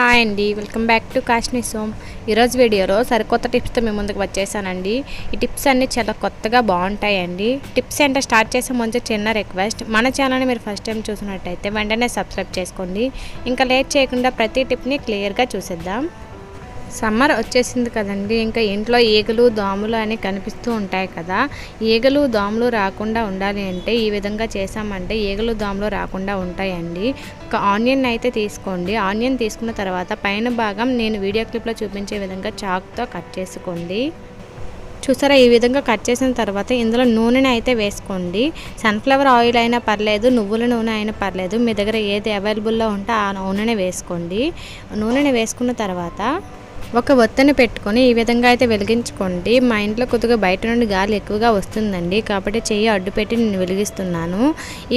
Hi అండి welcome back to కాశ్మీ సోమ్. ఈరోజు వీడియోలో సరికొత్త టిప్స్తో మేము ముందుకు వచ్చేసానండి. ఈ టిప్స్ అన్నీ చాలా కొత్తగా బాగుంటాయండి. టిప్స్ ఏంటో స్టార్ట్ చేసే ముందు చిన్న రిక్వెస్ట్ మన ఛానల్ని మీరు ఫస్ట్ టైం చూసినట్టయితే వెంటనే సబ్స్క్రైబ్ చేసుకోండి. ఇంకా లేట్ చేయకుండా ప్రతి టిప్ని క్లియర్గా చూసేద్దాం. సమ్మర్ వచ్చేసింది కదండి. ఇంకా ఇంట్లో ఈగలు దోమలు అని కనిపిస్తూ ఉంటాయి కదా. ఈగలు దోమలు రాకుండా ఉండాలి అంటే ఈ విధంగా చేసామంటే ఈగలు దోమలు రాకుండా ఉంటాయండి. ఒక ఆనియన్ అయితే తీసుకోండి. ఆనియన్ తీసుకున్న తర్వాత పైన భాగం నేను వీడియో క్లిప్లో చూపించే విధంగా చాక్తో కట్ చేసుకోండి. చూసారా? ఈ విధంగా కట్ చేసిన తర్వాత ఇందులో నూనెని అయితే వేసుకోండి. సన్ఫ్లవర్ ఆయిల్ అయినా పర్లేదు నువ్వుల నూనె అయినా పర్లేదు. మీ దగ్గర ఏది అవైలబుల్లో ఉంటే ఆ నూనెని వేసుకోండి. నూనెని వేసుకున్న తర్వాత ఒక ఒత్తిని పెట్టుకొని ఈ విధంగా అయితే వెలిగించుకోండి. మా ఇంట్లో కొద్దిగా బయట నుండి గాలి ఎక్కువగా వస్తుందండి. కాబట్టి చెయ్యి అడ్డు పెట్టి నేను వెలిగిస్తున్నాను.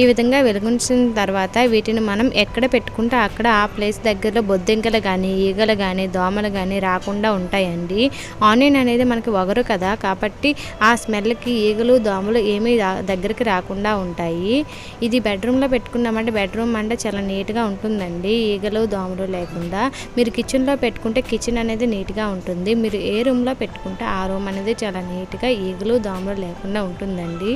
ఈ విధంగా వెలిగించిన తర్వాత వీటిని మనం ఎక్కడ పెట్టుకుంటే అక్కడ ఆ ప్లేస్ దగ్గరలో బొద్దింకలు కానీ ఈగలు కానీ దోమలు కానీ రాకుండా ఉంటాయండి. ఆనియన్ అనేది మనకి ఒగరు కదా. కాబట్టి ఆ స్మెల్కి ఈగలు దోమలు ఏమీ దగ్గరికి రాకుండా ఉంటాయి. ఇది బెడ్రూమ్లో పెట్టుకున్నామంటే బెడ్రూమ్ అంటే చాలా నీట్గా ఉంటుందండి. ఈగలు దోమలు లేకుండా. మీరు కిచెన్లో పెట్టుకుంటే కిచెన్ అనేది అనేది నీట్గా ఉంటుంది. మీరు ఏ రూమ్లో పెట్టుకుంటే ఆ రూమ్ అనేది చాలా నీట్గా ఈగలు దోమలు లేకుండా ఉంటుందండి.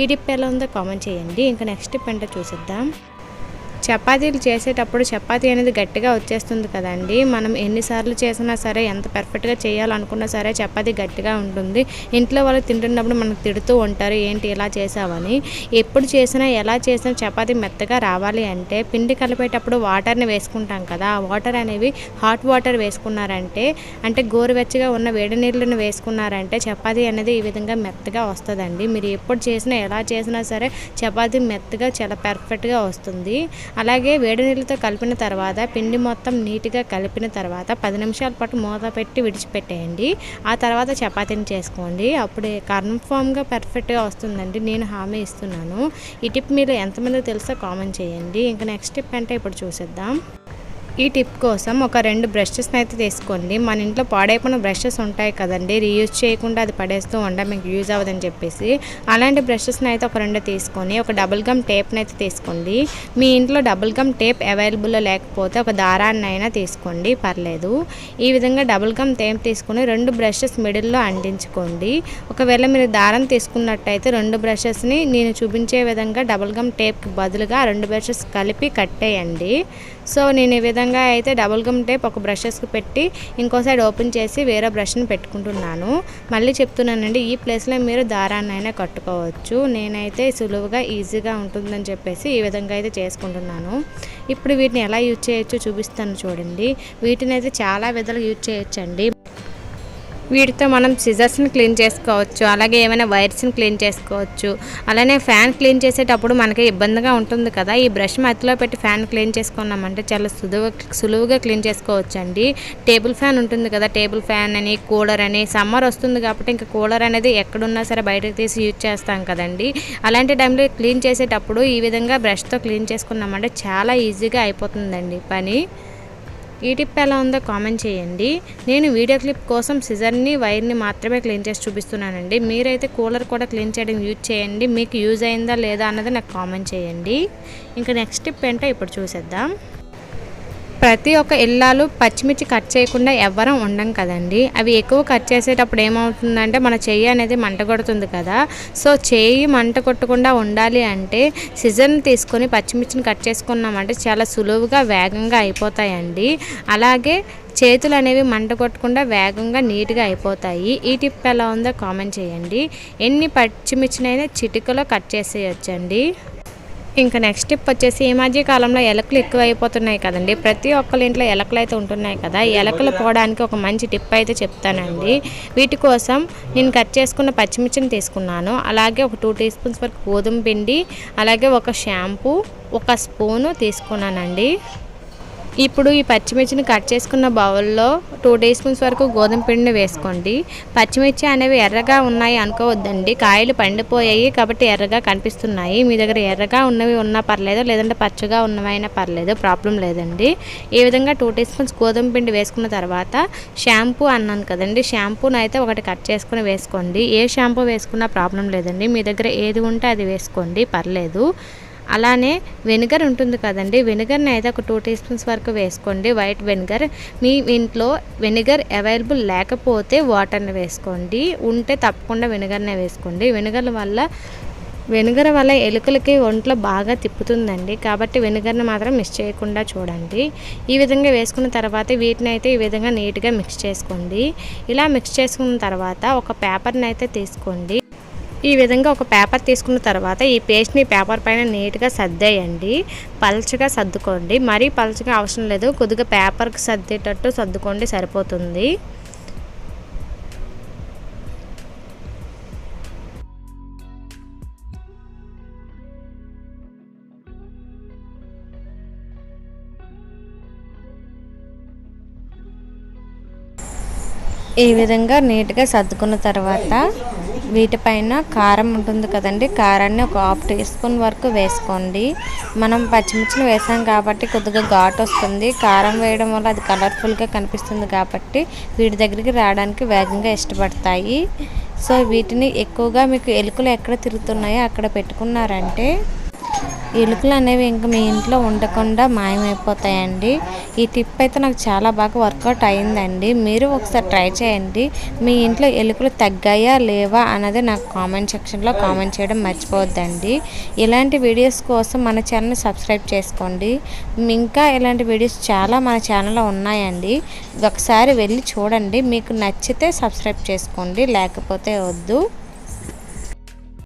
ఈ టిప్ ఎలా ఉందో కామెంట్ చేయండి. ఇంకా నెక్స్ట్ టిప్ అంటే చూసిద్దాం. చపాతీలు చేసేటప్పుడు చపాతీ అనేది గట్టిగా వచ్చేస్తుంది కదండి. మనం ఎన్నిసార్లు చేసినా సరే ఎంత పర్ఫెక్ట్గా చేయాలనుకున్నా సరే చపాతీ గట్టిగా ఉంటుంది. ఇంట్లో వాళ్ళు తింటున్నప్పుడు మనకు తిడుతూ ఉంటారు ఏంటి ఇలా చేసావని? ఎప్పుడు చేసినా ఎలా చేసినా చపాతీ మెత్తగా రావాలి అంటే పిండి కలిపేటప్పుడు వాటర్ని వేసుకుంటాం కదా ఆ వాటర్ అనేవి హాట్ వాటర్ వేసుకున్నారంటే అంటే గోరువెచ్చగా ఉన్న వేడి నీళ్ళని వేసుకున్నారంటే చపాతీ అనేది ఈ విధంగా మెత్తగా వస్తుందండి. మీరు ఎప్పుడు చేసినా ఎలా చేసినా సరే చపాతీ మెత్తగా చాలా పర్ఫెక్ట్గా వస్తుంది. అలాగే వేడి నీళ్ళతో కలిపిన తర్వాత పిండి మొత్తం నీట్గా కలిపిన తర్వాత పది నిమిషాల పాటు మూత పెట్టి విడిచిపెట్టేయండి. ఆ తర్వాత చపాతీని చేసుకోండి. అప్పుడే కన్ఫామ్గా పర్ఫెక్ట్గా వస్తుందండి. నేను హామీ ఇస్తున్నాను. ఈ టిప్ మీరు ఎంతమంది తెలుసో కామెంట్ చేయండి. ఇంకా నెక్స్ట్ టిప్ అంటే ఇప్పుడు చూసేద్దాం. ఈ టిప్ కోసం ఒక రెండు బ్రషెస్ని అయితే తీసుకోండి. మన ఇంట్లో పాడైపోయిన బ్రషెస్ ఉంటాయి కదండి. రీయూజ్ చేయకుండా అది పడేస్తూ ఉండ మీకు యూజ్ అవ్వదని చెప్పేసి అలాంటి బ్రషెస్ని అయితే ఒక రెండు తీసుకొని ఒక డబుల్ గమ్ టేప్ని అయితే తీసుకోండి. మీ ఇంట్లో డబుల్ గమ్ టేప్ అవైలబుల్లో లేకపోతే ఒక దారాన్ని అయినా తీసుకోండి. పర్లేదు. ఈ విధంగా డబుల్ గమ్ టేప్ తీసుకొని రెండు బ్రషెస్ మిడిల్లో అంటించుకోండి. ఒకవేళ మీరు దారం తీసుకున్నట్టయితే రెండు బ్రషెస్ని నేను చూపించే విధంగా డబుల్ గమ్ టేప్కి బదులుగా రెండు బ్రషెస్ కలిపి కట్టేయండి. సో నేను ఈ విధంగా అయితే డబుల్ గమ్ టేప్ ఒక బ్రషెస్కి పెట్టి ఇంకో సైడ్ ఓపెన్ చేసి వేరే బ్రష్ని పెట్టుకుంటున్నాను. మళ్ళీ చెప్తున్నానండి ఈ ప్లేస్లో మీరు దారాన్ని కట్టుకోవచ్చు. నేనైతే సులువుగా ఈజీగా ఉంటుందని చెప్పేసి ఈ విధంగా అయితే చేసుకుంటున్నాను. ఇప్పుడు వీటిని ఎలా యూజ్ చేయొచ్చో చూపిస్తాను చూడండి. వీటిని అయితే చాలా విధాలు యూజ్ చేయొచ్చండి. వీటితో మనం సిజర్స్ని క్లీన్ చేసుకోవచ్చు అలాగే ఏమైనా వైర్స్ని క్లీన్ చేసుకోవచ్చు. అలానే ఫ్యాన్ క్లీన్ చేసేటప్పుడు మనకి ఇబ్బందిగా ఉంటుంది కదా ఈ బ్రష్ మధ్యలో పెట్టి ఫ్యాన్ క్లీన్ చేసుకున్నామంటే చాలా సులువు సులువుగా క్లీన్ చేసుకోవచ్చు అండి టేబుల్ ఫ్యాన్ ఉంటుంది కదా టేబుల్ ఫ్యాన్ అని కూలర్ అని సమ్మర్ వస్తుంది కాబట్టి ఇంకా కూలర్ అనేది ఎక్కడున్నా సరే బయటకు తీసి యూజ్ చేస్తాం కదండి. అలాంటి టైంలో క్లీన్ చేసేటప్పుడు ఈ విధంగా బ్రష్తో క్లీన్ చేసుకున్నామంటే చాలా ఈజీగా అయిపోతుందండి పని. ఈ టిప్ ఎలా ఉందో కామెంట్ చేయండి. నేను వీడియో క్లిప్ కోసం సిజర్ని వైర్ని మాత్రమే క్లీన్ చేసి చూపిస్తున్నానండి. మీరైతే కూలర్ కూడా క్లీన్ చేయడం యూజ్ చేయండి. మీకు యూజ్ అయిందా లేదా అన్నది నాకు కామెంట్ చేయండి. ఇంకా నెక్స్ట్ టిప్ ఏంటో ఇప్పుడు చూసేద్దాం. ప్రతి ఒక్క ఇల్లాలు పచ్చిమిర్చి కట్ చేయకుండా ఎవ్వరం ఉండం కదండి. అవి ఎక్కువ కట్ చేసేటప్పుడు ఏమవుతుందంటే మన చెయ్యి అనేది మంట కొడుతుంది కదా. సో చేయి మంట కొట్టకుండా ఉండాలి అంటే సీజన్ తీసుకొని పచ్చిమిర్చిని కట్ చేసుకున్నామంటే చాలా సులువుగా వేగంగా అయిపోతాయండి. అలాగే చేతులు అనేవి మంట కొట్టకుండా వేగంగా నీట్గా అయిపోతాయి. ఈ టిప్ ఎలా ఉందో కామెంట్ చేయండి. ఎన్ని పచ్చిమిర్చినైనా చిటికలో కట్ చేసేయచ్చండి. ఇంకా నెక్స్ట్ టిప్ వచ్చేసి ఈ మధ్య కాలంలో ఎలకలు ఎక్కువ అయిపోతున్నాయి కదండి. ప్రతి ఒక్కరి ఇంట్లో ఎలకలు అయితే ఉంటున్నాయి కదా. ఎలకలు పోవడానికి ఒక మంచి టిప్ అయితే చెప్తానండి. వీటి కోసం నేను కట్ చేసుకున్న పచ్చిమిర్చిని తీసుకున్నాను. అలాగే ఒక టూ టీ స్పూన్స్ వరకు గోధుమ పిండి అలాగే ఒక షాంపూ ఒక స్పూను తీసుకున్నానండి. ఇప్పుడు ఈ పచ్చిమిర్చిని కట్ చేసుకున్న బౌల్లో టూ టీ స్పూన్స్ వరకు గోధుమ పిండిని వేసుకోండి. పచ్చిమిర్చి అనేవి ఎర్రగా ఉన్నాయి అనుకోవద్దండి. కాయలు పండిపోయాయి కాబట్టి ఎర్రగా కనిపిస్తున్నాయి. మీ దగ్గర ఎర్రగా ఉన్నవి ఉన్నా పర్లేదు లేదంటే పచ్చగా ఉన్నవైనా పర్లేదు ప్రాబ్లం లేదండి. ఈ విధంగా టూ టీ స్పూన్స్ గోధుమ పిండి వేసుకున్న తర్వాత షాంపూ అన్నాను కదండి. షాంపూను అయితే ఒకటి కట్ చేసుకుని వేసుకోండి. ఏ షాంపూ వేసుకున్నా ప్రాబ్లం లేదండి. మీ దగ్గర ఏది ఉంటే అది వేసుకోండి. పర్లేదు. అలానే వెనిగర్ ఉంటుంది కదండి. వెనిగర్ని అయితే ఒక టూ టీ స్పూన్స్ వరకు వేసుకోండి. White vinegar. మీ ఇంట్లో వెనిగర్ అవైలబుల్ లేకపోతే వాటర్ని వేసుకోండి. ఉంటే తప్పకుండా వెనిగర్నే వేసుకోండి. వెనిగర్ వల్ల వెనుగర వల్ల ఎలుకలకి ఒంట్లో బాగా తిప్పుతుందండి. కాబట్టి వెనుగర్ని మాత్రం మిక్స్ చేయకుండా చూడండి. ఈ విధంగా వేసుకున్న తర్వాత వీటిని అయితే ఈ విధంగా నీట్గా మిక్స్ చేసుకోండి. ఇలా మిక్స్ చేసుకున్న తర్వాత ఒక పేపర్ని అయితే తీసుకోండి. ఈ విధంగా ఒక పేపర్ తీసుకున్న తర్వాత ఈ పేస్ట్ని పేపర్ పైన నీట్గా సర్దేయండి. పలచగా సర్దుకోండి. మరీ పలచగా అవసరం లేదు. కొద్దిగా పేపర్కి సర్దేటట్టు సర్దుకోండి. సరిపోతుంది. ఈ విధంగా నీట్గా సర్దుకున్న తర్వాత వీటిపైన కారం ఉంటుంది కదండి. కారాన్ని ఒక హాఫ్ టీ స్పూన్ వరకు వేసుకోండి. మనం పచ్చిమిర్చిని వేసాం కాబట్టి కొద్దిగా ఘాట్ వస్తుంది. కారం వేయడం వల్ల అది కలర్ఫుల్గా కనిపిస్తుంది కాబట్టి వీటి దగ్గరికి రావడానికి వేగంగా ఇష్టపడతాయి. సో వీటిని ఎక్కువగా మీకు ఎలుకలు ఎక్కడ తిరుగుతున్నాయో అక్కడ పెట్టుకున్నారంటే ఎలుకలు అనేవి ఇంక మీ ఇంట్లో ఉండకుండా మాయమైపోతాయండి. ఈ టిప్ అయితే నాకు చాలా బాగా వర్కౌట్ అయిందండి. మీరు ఒకసారి ట్రై చేయండి. మీ ఇంట్లో ఎలుకలు తగ్గాయా లేవా అన్నది నాకు కామెంట్ సెక్షన్లో కామెంట్ చేయడం మర్చిపోవద్దండి. ఇలాంటి వీడియోస్ కోసం మన ఛానల్ని సబ్స్క్రైబ్ చేసుకోండి. ఇంకా ఇలాంటి వీడియోస్ చాలా మన ఛానల్లో ఉన్నాయండి. ఒకసారి వెళ్ళి చూడండి. మీకు నచ్చితే సబ్స్క్రైబ్ చేసుకోండి. లేకపోతే వద్దు.